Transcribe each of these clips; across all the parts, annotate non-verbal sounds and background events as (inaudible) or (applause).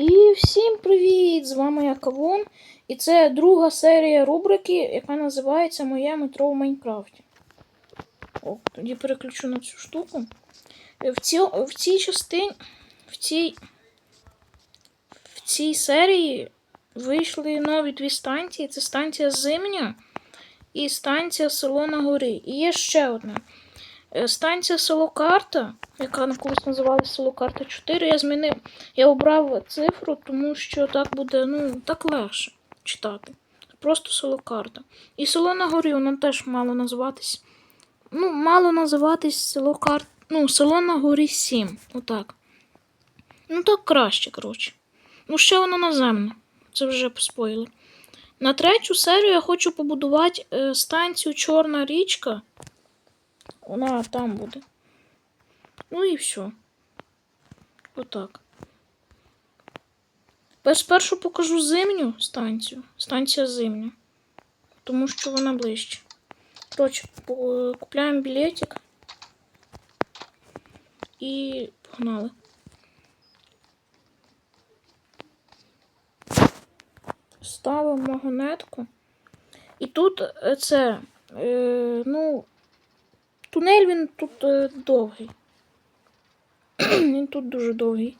І всім привіт! З вами я Кавун. І це друга серія рубрики, яка називається Моє метро в Майнкрафті. О, тоді переключу на цю штуку. Е, В, ці, в цій частині. В цій, в цій серії вийшли нові дві станції. Це станція Зимня і станція Село на горі. І є ще одна. Е, Станція село Карта, яка на колись називалася село Карта 4, я змінив. Я обрав цифру, тому що так буде, ну, так легше читати. Просто село Карта. І село на горі, воно теж мало називатись. Ну, мало називатись село Карта. Ну, село на горі 7. Отак. Ну, так краще, коротше. Ну, ще воно наземне. Це вже споїли. На третю серію я хочу побудувати е, станцію Чорна річка. Вона там буде. Ну і все. Отак. Пер- Спершу покажу зимню станцію. Станція зимня. Тому що вона ближче. Коротше, купляємо білетик. І погнали. Ставимо магнетку. І тут е, це. Е, ну, Тунель він тут е, довгий. (clears throat) він тут дуже довгий.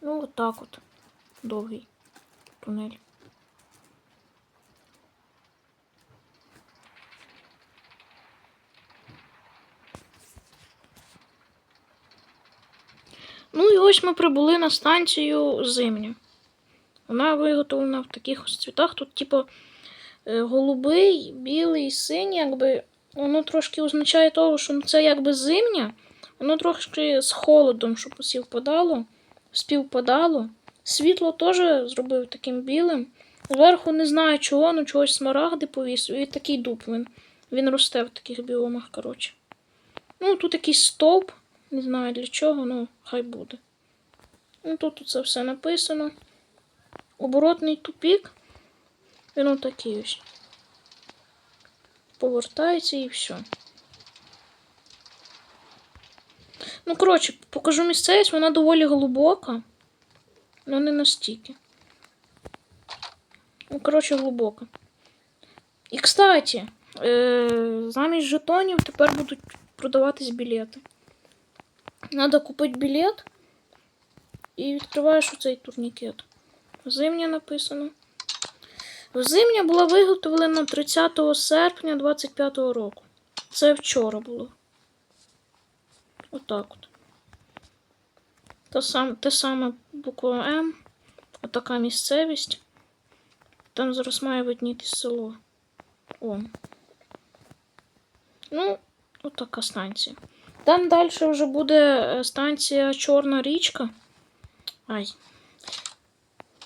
Ну, от так от. Довгий тунель. Ну і ось ми прибули на станцію Зимню. Вона виготовлена в таких ось цвітах. Тут, типу, е, голубий, білий, синій, якби воно трошки означає того, що це якби зимня, воно трошки з холодом, щоб співпадало, співпадало. Світло теж зробив таким білим. Зверху не знаю чого, ну чогось смарагди повісив. І такий дуб він. Він росте в таких біомах, коротше. Ну, тут якийсь стовп. Не знаю для чого, ну хай буде. Ну, тут це все написано. Оборотний тупік. Він отакий ось. Повертається і все. Ну, коротше, покажу місцевість, вона доволі глибока. Ну, не настільки. Ну, коротше, глибока. І, кстати, е- замість жетонів тепер будуть продаватись білети. Надо купити білет і відкриваєш оцей турнікет. Зимня написано. Зимня була виготовлена 30 серпня 25 року. Це вчора було. Отак от. Те саме, те саме буква М. Отака місцевість. Там зараз має виднітись село. О. Ну, отака станція. Там далі вже буде е, станція Чорна річка. Ай.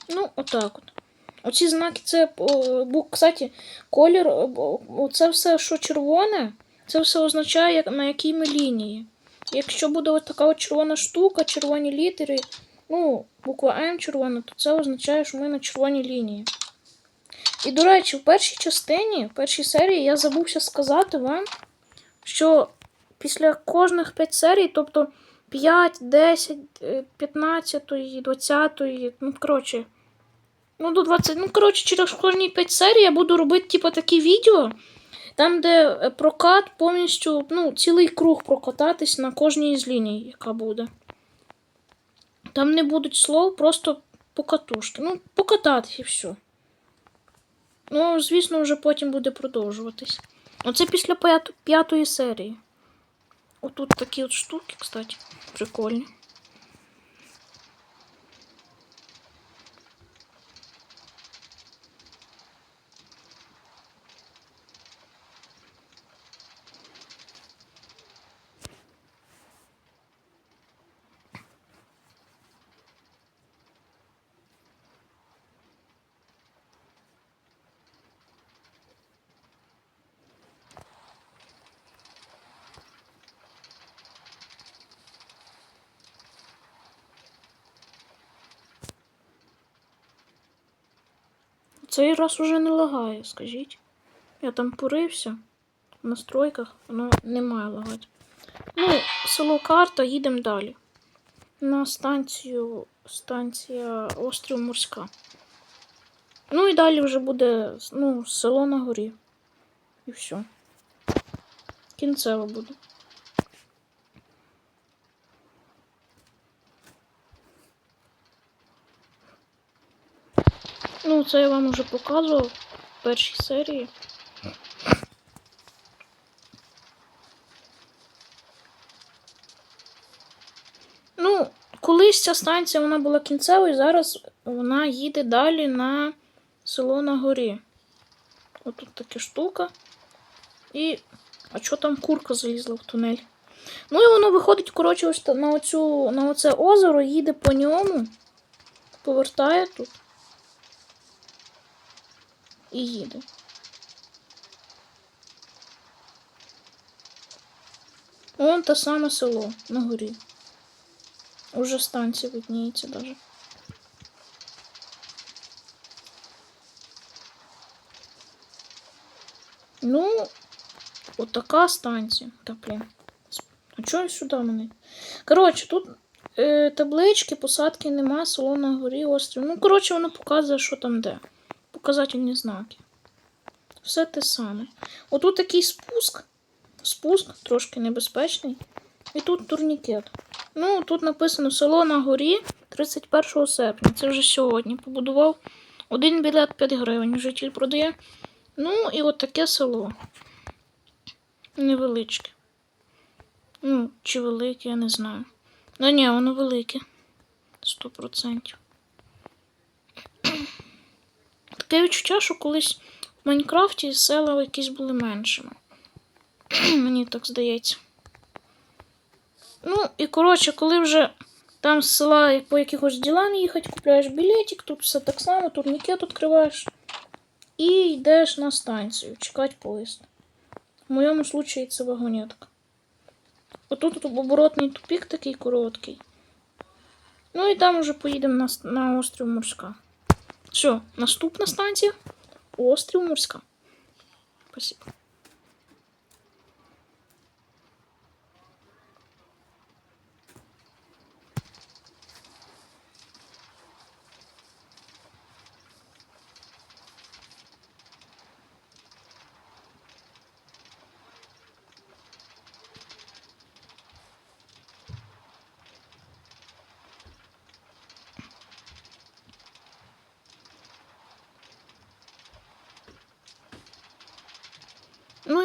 Ну, отак от. Оці знаки це, кстати, колір, оце все, що червоне, це все означає, на якій ми лінії. Якщо буде ось така от червона штука, червоні літери, ну, буква М червона, то це означає, що ми на червоній лінії. І, до речі, в першій частині, в першій серії я забувся сказати вам, що після кожних 5 серій, тобто 5, 10, е, 15, 20, ну, коротше, ну, до 20, ну, коротше, через кожні 5 серій я буду робити, типу, такі відео, там, де е, прокат повністю, ну, цілий круг прокататись на кожній з ліній, яка буде. Там не будуть слов, просто покатушки. Ну, покататись і все. Ну, звісно, вже потім буде продовжуватись. Оце після п'ят- п'ятої серії. Отут такі от штуки, кстати, прикольні. Цей раз уже не лагає, скажіть. Я там порився в настройках, воно не має лагати. Ну, село карта, їдемо далі. На станцію станція Острів Морська. Ну і далі вже буде ну, село на горі. І все. Кінцево буде. Ну, це я вам уже показував в першій серії. Ну, колись ця станція вона була кінцевою, зараз вона їде далі на село на горі. Отут така штука. І. А що там курка залізла в тунель? Ну і воно виходить, коротше, ось на, оцю, на оце озеро, їде по ньому, повертає тут. І їде. Вон те саме село на горі. Уже станція видніється даже. Ну, от станція. Та блін. А чого сюди мене? Коротше, тут е, таблички, посадки нема, село на горі, острів. Ну, коротше, воно показує, що там де. Показательні знаки. Все те саме. Отут такий спуск. Спуск трошки небезпечний. І тут турнікет. Ну, тут написано село на горі 31 серпня. Це вже сьогодні. Побудував один білет 5 гривень. Житель продає. Ну, і от таке село. Невеличке. Ну, чи велике, я не знаю. Ну ні, воно велике. 100%. Таке що колись в Майнкрафті села якісь були меншими. (clears throat) Мені так здається. Ну, і коротше, коли вже там з села по якихось ділам їхати, купляєш білетик, тут все так само, турнікет відкриваєш і йдеш на станцію, чекати поїзд. В моєму случаї це вагонетка. Отут тут оборотний тупік такий короткий. Ну і там вже поїдемо на, на острів Морська. Все, наступна станція острів Мурська. Спасибо.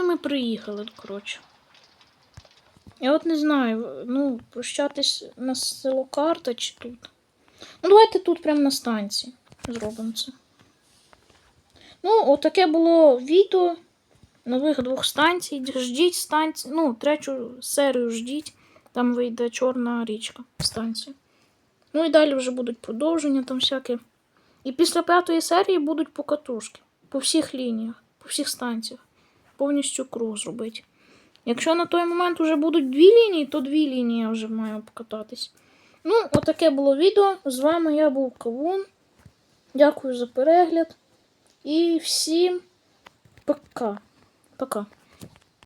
Ми приїхали, коротше. Я от не знаю, ну, прощатись на село карта чи тут. Ну, давайте тут прямо на станції зробимо це. Ну, отаке було відео нових двох станцій. Ждіть станції. Ну, третю серію ждіть. Там вийде Чорна річка станція. Ну і далі вже будуть продовження там всякі. І після п'ятої серії будуть покатушки. По всіх лініях, по всіх станціях. Повністю круг зробити. Якщо на той момент вже будуть дві лінії, то дві лінії я вже маю покататись. Ну, отаке було відео. З вами я був Кавун. Дякую за перегляд. І всім пока. Пока.